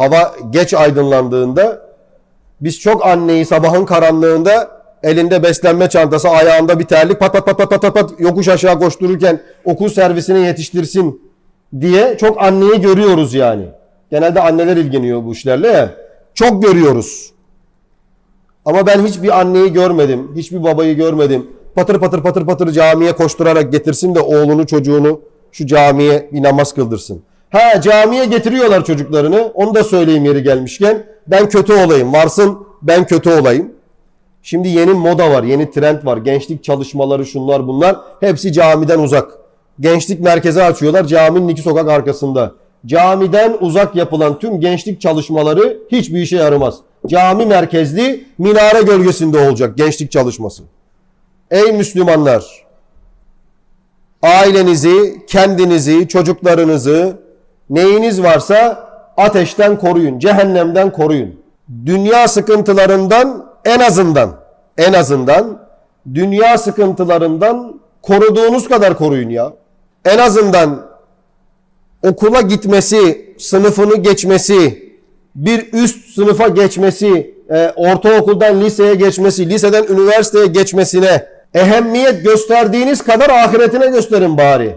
hava geç aydınlandığında biz çok anneyi sabahın karanlığında elinde beslenme çantası, ayağında bir terlik pat pat pat pat pat pat, yokuş aşağı koştururken okul servisine yetiştirsin diye çok anneyi görüyoruz yani. Genelde anneler ilgileniyor bu işlerle ya. Çok görüyoruz. Ama ben hiçbir anneyi görmedim, hiçbir babayı görmedim. Patır patır patır patır camiye koşturarak getirsin de oğlunu çocuğunu şu camiye bir namaz kıldırsın. Ha camiye getiriyorlar çocuklarını. Onu da söyleyeyim yeri gelmişken. Ben kötü olayım. Varsın ben kötü olayım. Şimdi yeni moda var, yeni trend var. Gençlik çalışmaları şunlar bunlar. Hepsi camiden uzak. Gençlik merkezi açıyorlar caminin iki sokak arkasında. Camiden uzak yapılan tüm gençlik çalışmaları hiçbir işe yaramaz. Cami merkezli minare gölgesinde olacak gençlik çalışması. Ey Müslümanlar! Ailenizi, kendinizi, çocuklarınızı, neyiniz varsa ateşten koruyun, cehennemden koruyun. Dünya sıkıntılarından en azından, en azından dünya sıkıntılarından koruduğunuz kadar koruyun ya. En azından okula gitmesi, sınıfını geçmesi, bir üst sınıfa geçmesi, e, ortaokuldan liseye geçmesi, liseden üniversiteye geçmesine ehemmiyet gösterdiğiniz kadar ahiretine gösterin bari.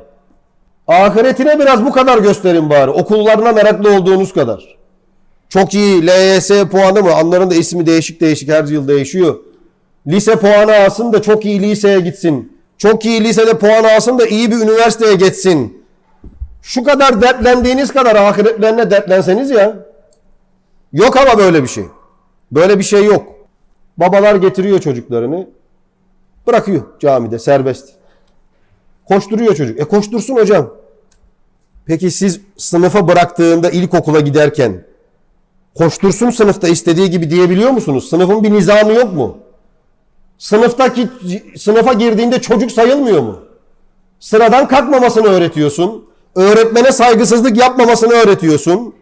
Ahiretine biraz bu kadar gösterin bari. Okullarına meraklı olduğunuz kadar. Çok iyi LYS puanı mı? Onların da ismi değişik değişik her yıl değişiyor. Lise puanı alsın da çok iyi liseye gitsin. Çok iyi lisede puan alsın da iyi bir üniversiteye geçsin. Şu kadar dertlendiğiniz kadar ahiretlerine dertlenseniz ya. Yok ama böyle bir şey. Böyle bir şey yok. Babalar getiriyor çocuklarını. Bırakıyor camide serbest. Koşturuyor çocuk. E koştursun hocam. Peki siz sınıfa bıraktığında ilkokula giderken koştursun sınıfta istediği gibi diyebiliyor musunuz? Sınıfın bir nizamı yok mu? Sınıftaki sınıfa girdiğinde çocuk sayılmıyor mu? Sıradan kalkmamasını öğretiyorsun. Öğretmene saygısızlık yapmamasını öğretiyorsun.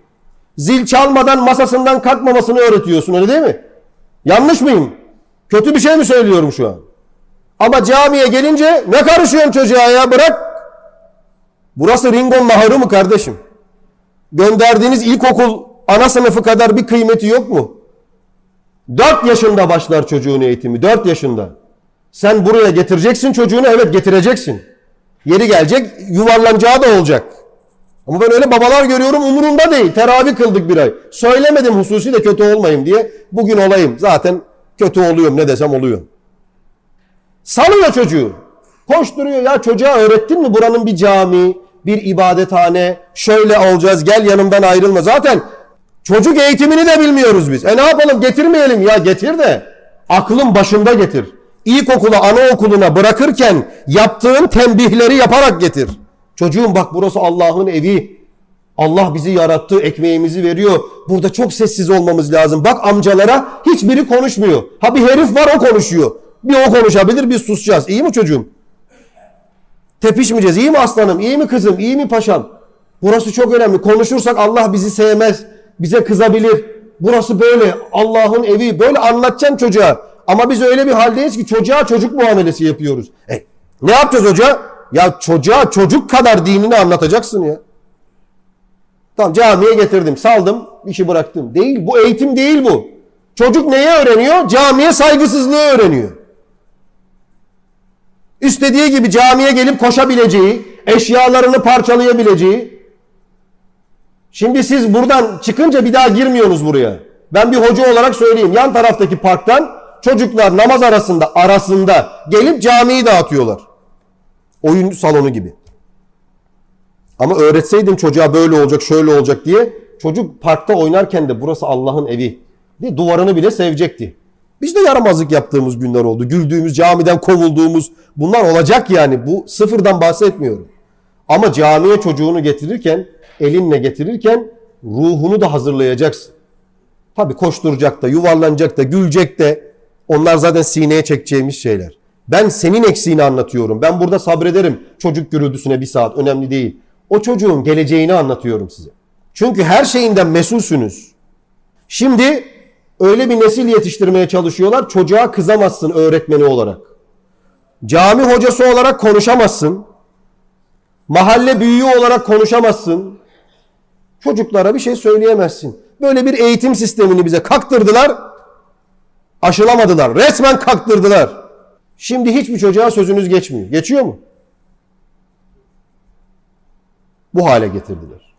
Zil çalmadan masasından kalkmamasını öğretiyorsun öyle değil mi? Yanlış mıyım? Kötü bir şey mi söylüyorum şu an? Ama camiye gelince ne karışıyorsun çocuğa ya bırak. Burası Ringon Naharı mı kardeşim? Gönderdiğiniz ilkokul ana sınıfı kadar bir kıymeti yok mu? 4 yaşında başlar çocuğun eğitimi. 4 yaşında. Sen buraya getireceksin çocuğunu evet getireceksin. Yeri gelecek yuvarlanacağı da olacak. Ama ben öyle babalar görüyorum umurumda değil. Teravih kıldık bir ay. Söylemedim hususi de kötü olmayayım diye. Bugün olayım. Zaten kötü oluyorum ne desem oluyor. Salıyor çocuğu. Koşturuyor ya çocuğa öğrettin mi buranın bir cami, bir ibadethane, şöyle olacağız gel yanımdan ayrılma. Zaten çocuk eğitimini de bilmiyoruz biz. E ne yapalım getirmeyelim ya getir de aklın başında getir. İlkokula, anaokuluna bırakırken yaptığın tembihleri yaparak getir. Çocuğum bak burası Allah'ın evi. Allah bizi yarattı, ekmeğimizi veriyor. Burada çok sessiz olmamız lazım. Bak amcalara hiçbiri konuşmuyor. Ha bir herif var o konuşuyor. Bir o konuşabilir, biz susacağız. İyi mi çocuğum? Tepişmeyeceğiz. İyi mi aslanım? İyi mi kızım? İyi mi paşam? Burası çok önemli. Konuşursak Allah bizi sevmez. Bize kızabilir. Burası böyle. Allah'ın evi. Böyle anlatacaksın çocuğa. Ama biz öyle bir haldeyiz ki çocuğa çocuk muamelesi yapıyoruz. E, ne yapacağız hoca? Ya çocuğa çocuk kadar dinini anlatacaksın ya. Tamam camiye getirdim, saldım, işi bıraktım. Değil, bu eğitim değil bu. Çocuk neyi öğreniyor? Camiye saygısızlığı öğreniyor. İstediği gibi camiye gelip koşabileceği, eşyalarını parçalayabileceği. Şimdi siz buradan çıkınca bir daha girmiyorsunuz buraya. Ben bir hoca olarak söyleyeyim. Yan taraftaki parktan çocuklar namaz arasında arasında gelip camiyi dağıtıyorlar. Oyun salonu gibi. Ama öğretseydin çocuğa böyle olacak, şöyle olacak diye çocuk parkta oynarken de burası Allah'ın evi. diye duvarını bile sevecekti. Biz de yaramazlık yaptığımız günler oldu. Güldüğümüz, camiden kovulduğumuz bunlar olacak yani. Bu sıfırdan bahsetmiyorum. Ama camiye çocuğunu getirirken, elinle getirirken ruhunu da hazırlayacaksın. Tabii koşturacak da, yuvarlanacak da, gülecek de. Onlar zaten sineye çekeceğimiz şeyler. Ben senin eksiğini anlatıyorum. Ben burada sabrederim çocuk gürültüsüne bir saat. Önemli değil. O çocuğun geleceğini anlatıyorum size. Çünkü her şeyinden mesulsünüz. Şimdi öyle bir nesil yetiştirmeye çalışıyorlar. Çocuğa kızamazsın öğretmeni olarak. Cami hocası olarak konuşamazsın. Mahalle büyüğü olarak konuşamazsın. Çocuklara bir şey söyleyemezsin. Böyle bir eğitim sistemini bize kaktırdılar. Aşılamadılar. Resmen kaktırdılar. Şimdi hiçbir çocuğa sözünüz geçmiyor. Geçiyor mu? Bu hale getirdiler.